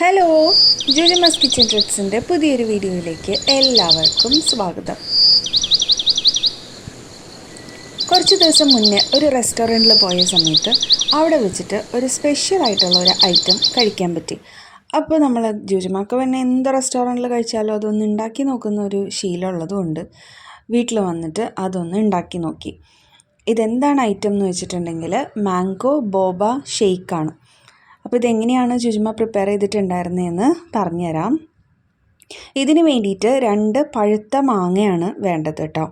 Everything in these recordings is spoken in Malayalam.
ഹലോ ജുജമസ് കിച്ചൻ ട്രിക്സിന്റെ പുതിയൊരു വീഡിയോയിലേക്ക് എല്ലാവർക്കും സ്വാഗതം. കുറച്ച് ദിവസം മുന്നേ ഒരു റെസ്റ്റോറന്റിൽ പോയ സമയത്ത് അവിടെ വെച്ചിട്ട് ഒരു സ്പെഷ്യൽ ആയിട്ടുള്ള ഒരു ഐറ്റം കഴിക്കാൻ പറ്റി. അപ്പോൾ നമ്മൾ ജുജമാക്ക് പിന്നെ എന്ത് റെസ്റ്റോറന്റിൽ കഴിച്ചാലും അതൊന്ന് ഉണ്ടാക്കി നോക്കുന്ന ഒരു ശീലമുള്ളതുകൊണ്ട് വീട്ടിൽ വന്നിട്ട് അതൊന്ന് ഉണ്ടാക്കി നോക്കി. ഇതെന്താണ് ഐറ്റം എന്ന് വെച്ചിട്ടുണ്ടെങ്കിൽ മാംഗോ ബോബ ഷെയ്ക്കാണ്. അപ്പോൾ ഇതെങ്ങനെയാണ് ചുജുമ പ്രിപ്പയർ ചെയ്തിട്ടുണ്ടായിരുന്നതെന്ന് പറഞ്ഞുതരാം. ഇതിന് വേണ്ടിയിട്ട് രണ്ട് പഴുത്ത മാങ്ങയാണ് വേണ്ടത് കേട്ടോ.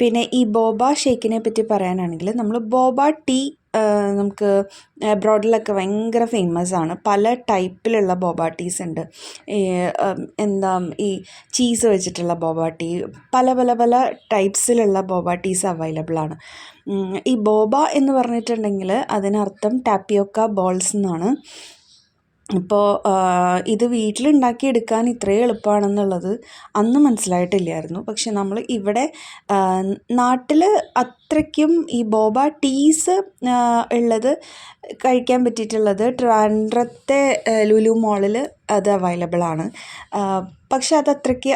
പിന്നെ ഈ ബോബ ഷേക്കിനെ പറ്റി പറയാനാണെങ്കിൽ നമ്മൾ ബോബ ടീ നമുക്ക് അബ്രോഡിലൊക്കെ ഭയങ്കര ആണ്. പല ടൈപ്പിലുള്ള ബോബ ടീസ് ഉണ്ട് എന്താ ഈ ചീസ് വെച്ചിട്ടുള്ള ബോബ ടീ പല പല പല ടൈപ്സിലുള്ള ബോബ ടീസ് അവൈലബിൾ ആണ് ഈ ബോബ എന്ന് പറഞ്ഞിട്ടുണ്ടെങ്കിൽ അതിനർത്ഥം ടാപ്പിയോക്ക ബോൾസ് എന്നാണ്. ഇപ്പോൾ ഇത് വീട്ടിലുണ്ടാക്കി എടുക്കാൻ ഇത്രയും എളുപ്പമാണെന്നുള്ളത് അന്ന് മനസ്സിലായിട്ടില്ലായിരുന്നു. പക്ഷെ നമ്മൾ ഇവിടെ നാട്ടിൽ അത്രയ്ക്കും ഈ ബോബ ടീസ് ഉള്ളത് കഴിക്കാൻ പറ്റിയിട്ടുള്ളത് ട്രിവാൻഡ്രത്തെ ലുലു മോളിൽ അത് അവൈലബിൾ ആണ് പക്ഷെ അത് അത്രയ്ക്ക്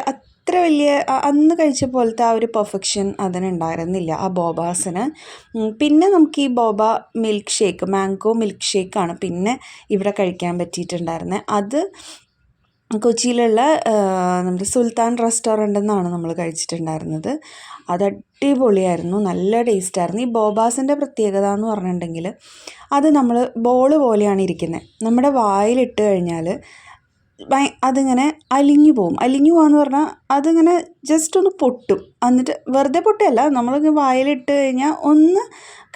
അത്ര വലിയ അന്ന് കഴിച്ച പോലത്തെ ആ ഒരു പെർഫെക്ഷൻ അതിനുണ്ടായിരുന്നില്ല ആ ബോബാസിന്. പിന്നെ നമുക്ക് ഈ boba milk shake mango milk ഷേക്കാണ് പിന്നെ ഇവിടെ കഴിക്കാൻ പറ്റിയിട്ടുണ്ടായിരുന്നത് അത് കൊച്ചിയിലുള്ള നമ്മുടെ സുൽത്താൻ റെസ്റ്റോറന്റ് എന്നാണ് നമ്മൾ കഴിച്ചിട്ടുണ്ടായിരുന്നത്. അത് അടിപൊളിയായിരുന്നു നല്ല ടേസ്റ്റായിരുന്നു ഈ ബോബാസിന്റെ പ്രത്യേകത എന്ന് പറഞ്ഞിട്ടുണ്ടെങ്കിൽ അത് നമ്മൾ ബോൾ പോലെയാണ് ഇരിക്കുന്നത് നമ്മുടെ വായിലിട്ട് കഴിഞ്ഞാൽ അതിങ്ങനെ അലിഞ്ഞു പോകും അലിഞ്ഞു പോകാന്ന് പറഞ്ഞാൽ അതിങ്ങനെ ജസ്റ്റ് ഒന്ന് പൊട്ടും. എന്നിട്ട് വെറുതെ പൊട്ടുകയല്ല നമ്മളിങ്ങനെ വായിലിട്ട് കഴിഞ്ഞാൽ ഒന്ന്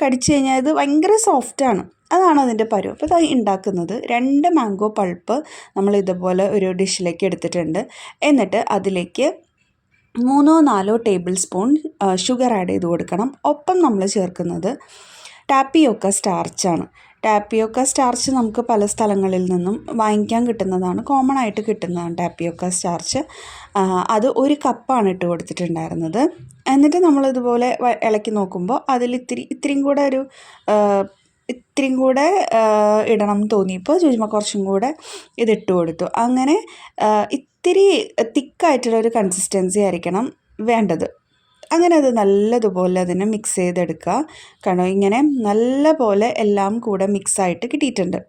കടിച്ചു കഴിഞ്ഞാൽ ഇത് ഭയങ്കര സോഫ്റ്റാണ് അതാണ് അതിന്റെ പരുവ്. അപ്പോൾ ഇത് ഉണ്ടാക്കുന്നത്. രണ്ട് മാംഗോ പൾപ്പ് നമ്മൾ ഇതുപോലെ ഒരു ഡിഷിലേക്ക് എടുത്തിട്ടുണ്ട്. എന്നിട്ട് അതിലേക്ക് മൂന്നോ നാലോ ടേബിൾ സ്പൂൺ ഷുഗർ ആഡ് ചെയ്ത് കൊടുക്കണം. ഒപ്പം നമ്മൾ ചേർക്കുന്നത് ടാപ്പിയൊക്കെ സ്റ്റാർച്ചാണ് ടാപ്പിയോക്ക സ്റ്റാർച്ച് നമുക്ക് പല സ്ഥലങ്ങളിൽ നിന്നും വാങ്ങിക്കാൻ കിട്ടുന്നതാണ്. കോമൺ ആയിട്ട് കിട്ടുന്നതാണ് ടാപ്പിയോക്ക സ്റ്റാർച്ച് അത് ഒരു കപ്പാണ് ഇട്ട് കൊടുത്തിട്ടുണ്ടായിരുന്നത്. എന്നിട്ട് നമ്മളിതുപോലെ ഇളക്കി നോക്കുമ്പോൾ അതിൽ ഇത്തിരി ഇത്രയും കൂടെ ഒരു ഇത്രയും കൂടെ ഇടണം എന്ന് തോന്നിയപ്പോൾ ചുരുമ കുറച്ചും കൂടെ ഇതിട്ട് കൊടുത്തു. അങ്ങനെ ഇത്തിരി തിക്കായിട്ടുള്ള ഒരു കൺസിസ്റ്റൻസി ആയിരിക്കണം വേണ്ടത്. അങ്ങനെ അത് നല്ലതുപോലെ അതിനെ മിക്സ് ചെയ്തെടുക്കുക. കാരണം ഇങ്ങനെ നല്ല പോലെ എല്ലാം കൂടെ മിക്സായിട്ട് കിട്ടിയിട്ടുണ്ട്.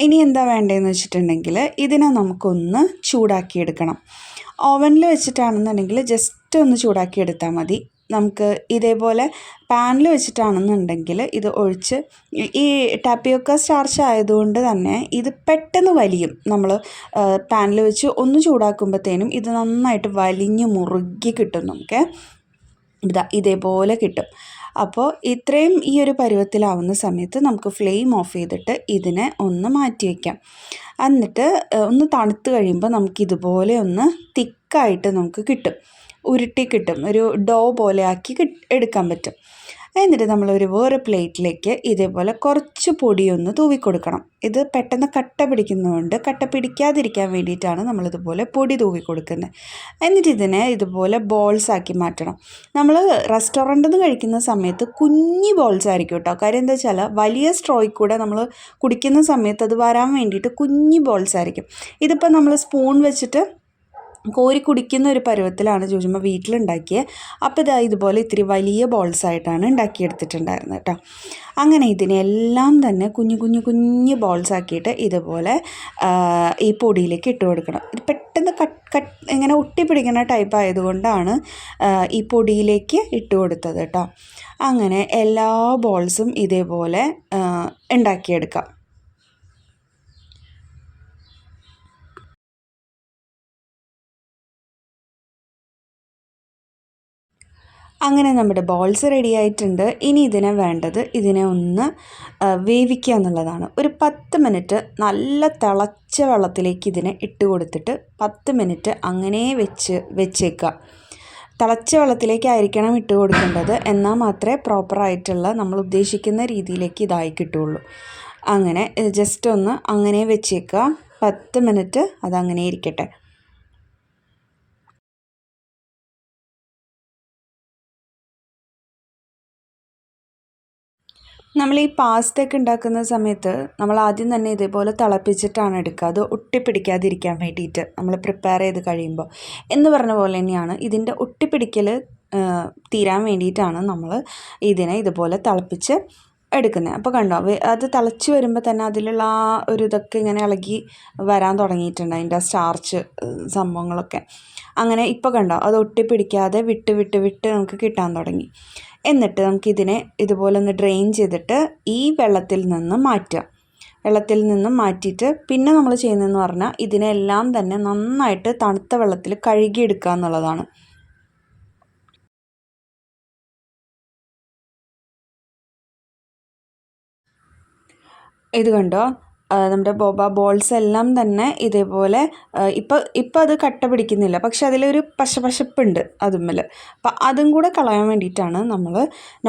ഇനി എന്താ വേണ്ടതെന്ന് വെച്ചിട്ടുണ്ടെങ്കിൽ ഇതിനെ നമുക്കൊന്ന് ചൂടാക്കിയെടുക്കണം. ഓവനിൽ വെച്ചിട്ടാണെന്നുണ്ടെങ്കിൽ ജസ്റ്റ് ഒന്ന് ചൂടാക്കിയെടുത്താൽ മതി. നമുക്ക് ഇതേപോലെ പാനിൽ വെച്ചിട്ടാണെന്നുണ്ടെങ്കിൽ ഇത് ഒഴിച്ച് ഈ ടാപ്പിയോക്ക സ്റ്റാർച്ച് ആയതുകൊണ്ട് തന്നെ ഇത് പെട്ടെന്ന് വലിയും. നമ്മൾ പാനിൽ വെച്ച് ഒന്ന് ചൂടാക്കുമ്പോഴത്തേനും ഇത് നന്നായിട്ട് വലിഞ്ഞ് മുറുകി കിട്ടും നമുക്ക്. ഇതാ ഇതേപോലെ കിട്ടും. അപ്പോൾ ഇത്രയും ഈ ഒരു പരുവത്തിലാവുന്ന സമയത്ത് നമുക്ക് ഫ്ലെയിം ഓഫ് ചെയ്തിട്ട് ഇതിനെ ഒന്ന് മാറ്റി വയ്ക്കാം എന്നിട്ട് ഒന്ന് തണുത്ത് കഴിയുമ്പോൾ നമുക്കിതുപോലെ ഒന്ന് തിക്കായിട്ട് നമുക്ക് കിട്ടും. ഉരുട്ടി കിട്ടും. ഒരു ഡോ പോലെ ആക്കി എടുക്കാൻ പറ്റും. എന്നിട്ട് നമ്മൾ ഒരു വേറെ പ്ലേറ്റിലേക്ക് ഇതേപോലെ കുറച്ച് പൊടിയൊന്ന് തൂവി കൊടുക്കണം. ഇത് പെട്ടെന്ന് കട്ട പിടിക്കുന്നതുകൊണ്ട് കട്ട പിടിക്കാതിരിക്കാൻ വേണ്ടിയിട്ടാണ് നമ്മളിതുപോലെ പൊടി തൂവി കൊടുക്കുന്നത്. എന്നിട്ട് ഇതിനെ ഇതുപോലെ ബോൾസ് ആക്കി മാറ്റണം. നമ്മൾ റെസ്റ്റോറന്റിൽ നിന്ന് കഴിക്കുന്ന സമയത്ത് കുഞ്ഞി ബോൾസ് ആയിരിക്കും കേട്ടോ. കാര്യം എന്താ വെച്ചാൽ വലിയ സ്ട്രോയിൽ കൂടെ നമ്മൾ കുടിക്കുന്ന സമയത്ത് അത് വരാൻ വേണ്ടിയിട്ട് കുഞ്ഞി ബോൾസ് ആയിരിക്കും. ഇതിപ്പോൾ നമ്മൾ സ്പൂൺ വെച്ചിട്ട് കോരി കുടിക്കുന്ന ഒരു പരുവത്തിലാണ് ജോജുമ്മ വീട്ടിലുണ്ടാക്കിയത് അപ്പോൾ ഇതാ ഇതുപോലെ ഇത്തിരി വലിയ ബോൾസ് ആയിട്ടാണ് ഉണ്ടാക്കിയെടുത്തിട്ടുണ്ടായിരുന്നത് കേട്ടോ. അങ്ങനെ ഇതിനെല്ലാം തന്നെ കുഞ്ഞു കുഞ്ഞു കുഞ്ഞു ബോൾസ് ആക്കിയിട്ട് ഇതുപോലെ ഈ പൊടിയിലേക്ക് ഇട്ട് കൊടുക്കണം. ഇത് പെട്ടെന്ന് കട്ട് കട്ട് ഇങ്ങനെ ഒട്ടിപ്പിടിക്കുന്ന ടൈപ്പ് ആയതുകൊണ്ടാണ് ഈ പൊടിയിലേക്ക് ഇട്ട് കൊടുത്തത് കേട്ടോ. അങ്ങനെ എല്ലാ ബോൾസും ഇതേപോലെ ഉണ്ടാക്കിയെടുക്കാം. അങ്ങനെ നമ്മുടെ ബോൾസ് റെഡി ആയിട്ടുണ്ട്. ഇനി ഇതിനെ വേണ്ടത് ഇതിനെ ഒന്ന് വേവിക്കുക എന്നുള്ളതാണ്. ഒരു പത്ത് മിനിറ്റ് നല്ല തിളച്ച വെള്ളത്തിലേക്ക് ഇതിനെ ഇട്ട് കൊടുത്തിട്ട് പത്ത് മിനിറ്റ് അങ്ങനെ വെച്ച് വെച്ചേക്കുക. തിളച്ച വെള്ളത്തിലേക്കായിരിക്കണം ഇട്ട് കൊടുക്കേണ്ടത്. എന്നാൽ മാത്രമേ പ്രോപ്പറായിട്ടുള്ള നമ്മൾ ഉദ്ദേശിക്കുന്ന രീതിയിലേക്ക് ഇതായി കിട്ടുള്ളൂ അങ്ങനെ ജസ്റ്റ് ഒന്ന് അങ്ങനെ വെച്ചേക്കുക. പത്ത് മിനിറ്റ് അതങ്ങനെ ഇരിക്കട്ടെ. നമ്മൾ ഈ പാസ്ത ഒക്കെ ഉണ്ടാക്കുന്ന സമയത്ത് നമ്മൾ ആദ്യം തന്നെ ഇതേപോലെ തിളപ്പിച്ചിട്ടാണ് എടുക്കുക. അത് ഒട്ടിപ്പിടിക്കാതിരിക്കാൻ വേണ്ടിയിട്ട് നമ്മൾ പ്രിപ്പയർ ചെയ്ത് കഴിയുമ്പോൾ. എന്ന് പറഞ്ഞ പോലെ തന്നെയാണ് ഇതിന്റെ ഒട്ടിപ്പിടിക്കൽ തീരാൻ വേണ്ടിയിട്ടാണ് നമ്മൾ ഇതിനെ ഇതുപോലെ തിളപ്പിച്ച് എടുക്കുന്നത് അപ്പോൾ കണ്ടോ അത് തിളച്ച് വരുമ്പോൾ തന്നെ അതിലുള്ള ആ ഒരു ഇതൊക്കെ ഇങ്ങനെ ഇളകി വരാൻ തുടങ്ങിയിട്ടുണ്ട് അതിന്റെ സ്റ്റാർച്ച് സംഭവങ്ങളൊക്കെ. അങ്ങനെ ഇപ്പോൾ കണ്ടോ അത് ഒട്ടിപ്പിടിക്കാതെ വിട്ട് വിട്ട് വിട്ട് നമുക്ക് കിട്ടാൻ തുടങ്ങി. എന്നിട്ട് നമുക്കിതിനെ ഇതുപോലെ ഒന്ന് ഡ്രെയിൻ ചെയ്തിട്ട് ഈ വെള്ളത്തിൽ നിന്ന് മാറ്റുക. വെള്ളത്തിൽ നിന്നും മാറ്റിയിട്ട് പിന്നെ നമ്മൾ ചെയ്യുന്നതെന്ന് പറഞ്ഞാൽ ഇതിനെല്ലാം തന്നെ നന്നായിട്ട് തണുത്ത വെള്ളത്തിൽ കഴുകിയെടുക്കുക എന്നുള്ളതാണ്. ഇത് കണ്ടോ? നമ്മുടെ ബോബ ബോൾസ് എല്ലാം തന്നെ ഇതേപോലെ ഇപ്പോൾ ഇപ്പോൾ അത് കട്ട പിടിക്കുന്നില്ല. പക്ഷെ അതിലൊരു പശപശപ്പുണ്ട് അതുമ്മൽ അപ്പം അതും കൂടെ കളയാൻ വേണ്ടിയിട്ടാണ് നമ്മൾ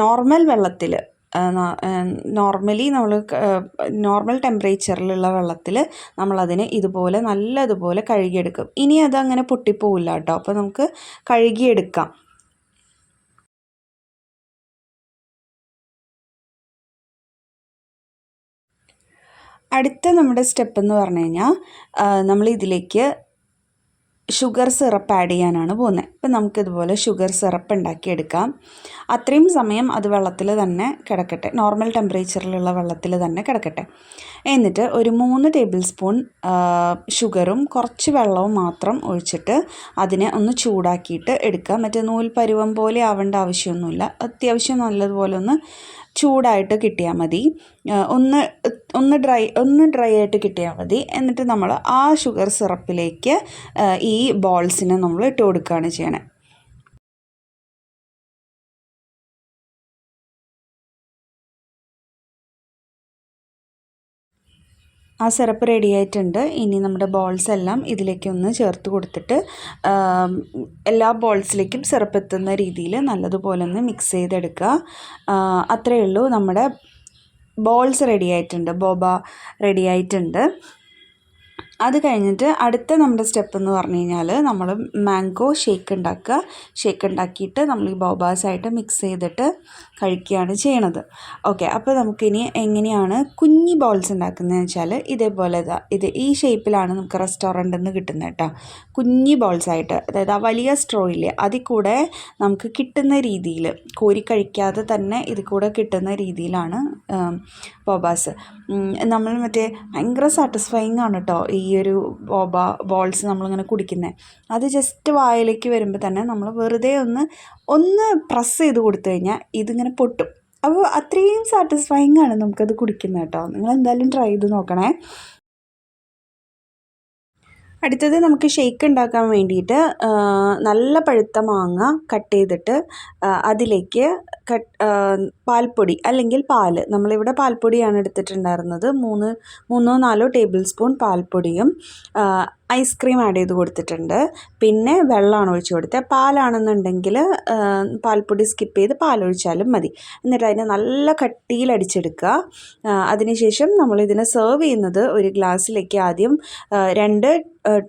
നോർമൽ വെള്ളത്തിൽ നോർമലി നമ്മൾ നോർമൽ ടെമ്പറേച്ചറിലുള്ള വെള്ളത്തിൽ നമ്മളതിനെ ഇതുപോലെ നല്ലതുപോലെ കഴുകിയെടുക്കും. ഇനി അതങ്ങനെ പൊട്ടിപ്പോവില്ല കേട്ടോ. അപ്പോൾ നമുക്ക് കഴുകിയെടുക്കാം. അടുത്ത നമ്മുടെ സ്റ്റെപ്പ് എന്ന് പറഞ്ഞു കഴിഞ്ഞാൽ നമ്മൾ ഇതിലേക്ക് ഷുഗർ സിറപ്പ് ആഡ് ചെയ്യാനാണ് പോകുന്നത് ഇപ്പം നമുക്കിതുപോലെ ഷുഗർ സിറപ്പ് ഉണ്ടാക്കിയെടുക്കാം. അത്രയും സമയം അത് വെള്ളത്തിൽ തന്നെ കിടക്കട്ടെ. നോർമൽ ടെമ്പറേച്ചറിലുള്ള വെള്ളത്തിൽ തന്നെ കിടക്കട്ടെ. എന്നിട്ട് ഒരു മൂന്ന് ടേബിൾ സ്പൂൺ ഷുഗറും കുറച്ച് വെള്ളവും മാത്രം ഒഴിച്ചിട്ട് അതിനെ ഒന്ന് ചൂടാക്കിയിട്ട് എടുക്കുക മറ്റേ നൂൽ പരുവം പോലെ ആവേണ്ട ആവശ്യമൊന്നുമില്ല. അത്യാവശ്യം നല്ലതുപോലെ ഒന്ന് ചൂടായിട്ട് കിട്ടിയാൽ മതി. ഒന്ന് ഒന്ന് ഡ്രൈ ഒന്ന് ഡ്രൈ ആയിട്ട് കിട്ടിയാൽ മതി. എന്നിട്ട് നമ്മൾ ആ ഷുഗർ സിറപ്പിലേക്ക് ഈ ബോൾസിനെ നമ്മൾ ഇട്ട് കൊടുക്കുകയാണ് ചെയ്യണേ. ആ സിറപ്പ് റെഡി ആയിട്ടുണ്ട്. ഇനി നമ്മുടെ ബോൾസ് എല്ലാം ഇതിലേക്ക് ഒന്ന് ചേർത്ത് കൊടുത്തിട്ട് എല്ലാ ബോൾസിലേക്കും സിറപ്പ് എത്തുന്ന രീതിയിൽ നല്ലതുപോലെ ഒന്ന് മിക്സ് ചെയ്തെടുക്കുക. അത്രയേ ഉള്ളൂ. നമ്മുടെ ബോൾസ് റെഡി ആയിട്ടുണ്ട്. ബോബ റെഡി ആയിട്ടുണ്ട്. അത് കഴിഞ്ഞിട്ട് അടുത്ത നമ്മുടെ സ്റ്റെപ്പ് എന്ന് പറഞ്ഞു കഴിഞ്ഞാൽ നമ്മൾ മാംഗോ ഷേക്ക് ഉണ്ടാക്കുക. ഷേക്ക് ഉണ്ടാക്കിയിട്ട് നമ്മൾ ഈ ബോബാസായിട്ട് മിക്സ് ചെയ്തിട്ട് കഴിക്കുകയാണ് ചെയ്യണത്. ഓക്കെ അപ്പോൾ നമുക്കിനി എങ്ങനെയാണ് കുഞ്ഞി ബോൾസ് ഉണ്ടാക്കുന്നതെന്ന് വെച്ചാൽ ഇതേപോലെ ഇത് ഈ ഷേപ്പിലാണ് നമുക്ക് റെസ്റ്റോറന്റിൽ നിന്ന് കിട്ടുന്നത് കേട്ടോ. കുഞ്ഞി ബോൾസ് ആയിട്ട് അതായത് ആ വലിയ സ്ട്രോ ഇല്ലേ അതിൽ കൂടെ നമുക്ക് കിട്ടുന്ന രീതിയിൽ കോരി കഴിക്കാതെ തന്നെ ഇത് കൂടെ കിട്ടുന്ന രീതിയിലാണ് ബോബാസ് നമ്മൾ മറ്റേ ഭയങ്കര സാറ്റിസ്ഫൈങ് ആണ് കേട്ടോ ഈ ഒരു ബോബ ബോൾസ് നമ്മളിങ്ങനെ കുടിക്കുന്നത് അത് ജസ്റ്റ് വായിലേക്ക് വരുമ്പോൾ തന്നെ നമ്മൾ വെറുതെ ഒന്ന് ഒന്ന് പ്രസ് ചെയ്ത് കൊടുത്തു കഴിഞ്ഞാൽ ഇതിങ്ങനെ പൊട്ടും. അപ്പോൾ അത്രയും സാറ്റിസ്ഫൈങ് ആണ് നമുക്കത് കുടിക്കുന്നത് കേട്ടോ. നിങ്ങൾ എന്തായാലും ട്രൈ ചെയ്ത് നോക്കണേ. അടുത്തത് നമുക്ക് ഷേക്ക് ഉണ്ടാക്കാൻ വേണ്ടിയിട്ട് നല്ല പഴുത്ത മാങ്ങ കട്ട് ചെയ്തിട്ട് അതിലേക്ക് കട്ട് പാൽപ്പൊടി അല്ലെങ്കിൽ പാൽ നമ്മളിവിടെ പാൽപ്പൊടിയാണ് എടുത്തിട്ടുണ്ടായിരുന്നത്. മൂന്ന് മൂന്നോ നാലോ ടേബിൾ സ്പൂൺ പാൽപ്പൊടിയും ഐസ്ക്രീം ആഡ് ചെയ്ത് കൊടുത്തിട്ടുണ്ട്. പിന്നെ വെള്ളമാണ് ഒഴിച്ചു കൊടുത്തത്. പാലാണെന്നുണ്ടെങ്കിൽ പാൽപ്പൊടി സ്കിപ്പ് ചെയ്ത് പാലൊഴിച്ചാലും മതി. എന്നിട്ട് അതിനെ നല്ല കട്ടിയിൽ അടിച്ചെടുക്കുക. അതിനുശേഷം നമ്മളിതിനെ സെർവ് ചെയ്യുന്നത് ഒരു ഗ്ലാസ്സിലേക്ക് ആദ്യം രണ്ട്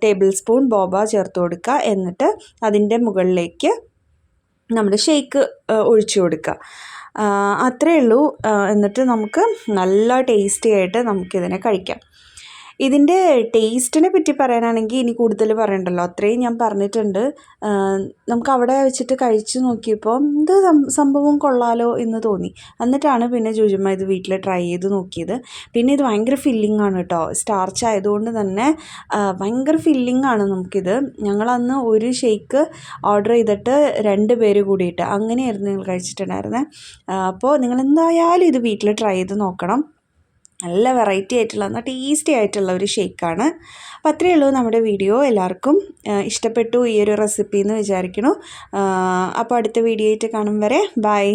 ടേബിൾ സ്പൂൺ ബോബ ചേർത്ത് കൊടുക്കുക. എന്നിട്ട് അതിന്റെ മുകളിലേക്ക് നമ്മുടെ ഷേക്ക് ഒഴിച്ചു കൊടുക്കുക. അത്രയേ ഉള്ളൂ. എന്നിട്ട് നമുക്ക് നല്ല ടേസ്റ്റി ആയിട്ട് നമുക്കിതിനെ കഴിക്കാം. ഇതിന്റെ ടേസ്റ്റിനെ പറ്റി പറയാനാണെങ്കിൽ ഇനി കൂടുതൽ പറയണ്ടല്ലോ. അത്രയും ഞാൻ പറഞ്ഞിട്ടുണ്ട്. നമുക്ക് അവിടെ വെച്ചിട്ട് കഴിച്ച് നോക്കിയപ്പോൾ എന്ത് സംഭവം കൊള്ളാലോ എന്ന് തോന്നി. എന്നിട്ടാണ് പിന്നെ ജുജുമ്മ ഇത് വീട്ടിൽ ട്രൈ ചെയ്ത് നോക്കിയത്. പിന്നെ ഇത് ഭയങ്കര ഫില്ലിംഗ് ആണ് കേട്ടോ. സ്റ്റാർച്ച് ആയതുകൊണ്ട് തന്നെ ഭയങ്കര ഫില്ലിംഗ് ആണ് നമുക്കിത്. ഞങ്ങളന്ന് ഒരു ഷേക്ക് ഓർഡർ ചെയ്തിട്ട് രണ്ട് പേര് കൂടിയിട്ട് അങ്ങനെയായിരുന്നു നിങ്ങൾ കഴിച്ചിട്ടുണ്ടായിരുന്നത് അപ്പോൾ നിങ്ങൾ എന്തായാലും ഇത് വീട്ടിൽ ട്രൈ ചെയ്ത് നോക്കണം. നല്ല വെറൈറ്റി ആയിട്ടുള്ള എന്നാൽ ടേസ്റ്റി ആയിട്ടുള്ള ഒരു ഷേക്കാണ് അപ്പോൾ അത്രയേ ഉള്ളൂ നമ്മുടെ വീഡിയോ എല്ലാവർക്കും ഇഷ്ടപ്പെട്ടു ഈ ഒരു റെസിപ്പി എന്ന് വിചാരിക്കുന്നു. അപ്പോൾ അടുത്ത വീഡിയോ ആയിട്ട് കാണും വരെ. ബൈ